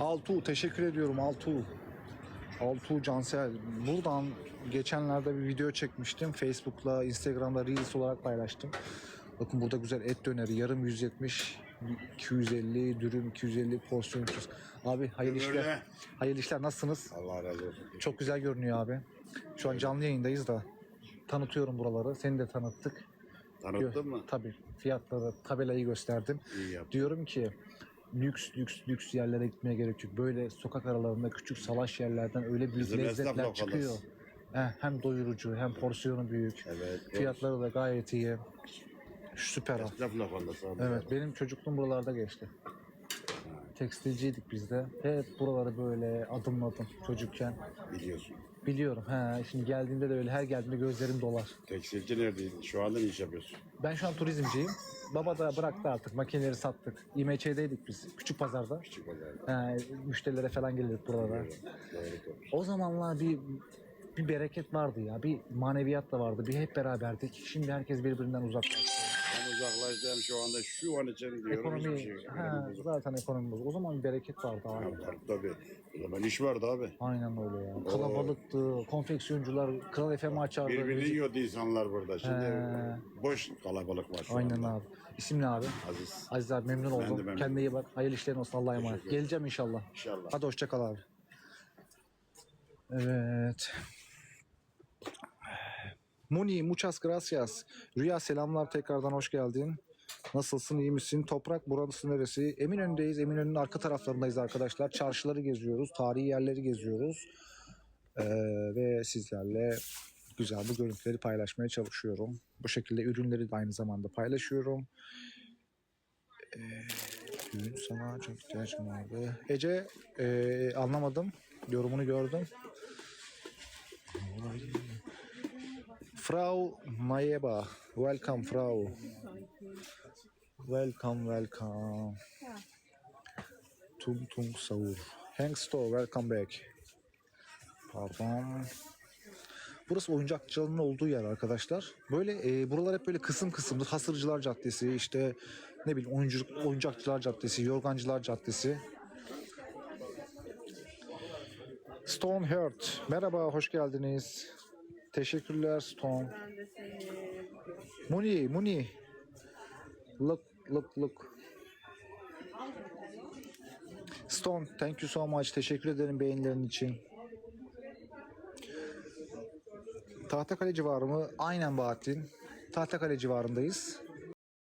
Altuğ teşekkür ediyorum Altuğ. Altuğ Cansel. Buradan geçenlerde bir video çekmiştim. Facebook'la, Instagram'da Reels olarak paylaştım. Bakın burada güzel et döneri. Yarım 170, 250, dürüm 250, porsiyon 300. Abi hayırlı işler. Hayırlı işler. Nasılsınız? Allah razı olsun. Çok güzel görünüyor abi. Şu an canlı yayındayız da. Tanıtıyorum buraları. Seni de tanıttık. Tanıttın mı? Tabii. Fiyatları, tabelayı gösterdim. İyi yaptın. Diyorum ki lüks lüks lüks yerlere gitmeye gerek yok. Böyle sokak aralarında küçük salaş yerlerden öyle büyük Bizim lezzetler çıkıyor. He, hem doyurucu hem porsiyonu büyük. Evet. Fiyatları da gayet iyi. Süper. Esnaf lokantası abi. Evet benim çocukluğum buralarda geçti. Tekstilciydik biz de. Hep buraları böyle adım adım çocukken. Biliyorsun. Biliyorum. He, şimdi geldiğimde de öyle her geldiğimde gözlerim dolar. Tekstilci neredeydin? Şu anda ne iş yapıyorsun? Ben şu an turizmciyim. Baba da bıraktı artık. Makineleri sattık. İMÇ'deydik biz. Küçük pazarda. Küçük pazarda. He, müşterilere falan gelirdik buralara. O zamanlar bir bir bereket vardı ya. Bir maneviyat da vardı. Bir hep beraberdik. Şimdi herkes birbirinden uzaklaştı. Ben uzaklaştım şu anda şu an için diyorum hiçbir Ekonomi, şey. ha, zaten ekonomi bozuk. O zaman bir bereket vardı abi. Ya, tabii, tabii. O zaman iş vardı abi. Aynen öyle ya. Kalabalıktı. Konfeksiyoncular Kral FM açardı. Birbirini yiyordu insanlar burada. Şimdi He. boş kalabalık var şu Aynen anda. abi. İsim ne abi? Aziz. Aziz abi memnun de oldum. memnun. Kendine iyi bak. Hayırlı işlerin olsun. Allah'a emanet. Geleceğim inşallah. İnşallah. Hadi hoşça kal abi. Evet. Muni, muchas gracias. Rüya selamlar tekrardan hoş geldin. Nasılsın, iyi misin? Toprak burası neresi? Eminönü'ndeyiz. Eminönü'nün arka taraflarındayız arkadaşlar. Çarşıları geziyoruz, tarihi yerleri geziyoruz. Ee, ve sizlerle güzel bu görüntüleri paylaşmaya çalışıyorum. Bu şekilde ürünleri de aynı zamanda paylaşıyorum. Ee, Düğün sana çok ihtiyacım vardı. Ece e, anlamadım. Yorumunu gördüm. Frau Mayeba. Welcome Frau. Welcome welcome. Tung Tung Savur. Hank Store welcome back. Pardon. Burası oyuncakçıların olduğu yer arkadaşlar. Böyle e, buralar hep böyle kısım kısımdır. Hasırcılar Caddesi, işte ne bileyim oyunculuk, oyuncakçılar Caddesi, yorgancılar Caddesi. Stoneheart. Merhaba, hoş geldiniz. Teşekkürler Stone. Muni, Muni. Look, look, look. Stone, thank you so much. Teşekkür ederim beğenilerin için. Tahtakale civarı mı? Aynen Bahattin. Tahtakale civarındayız.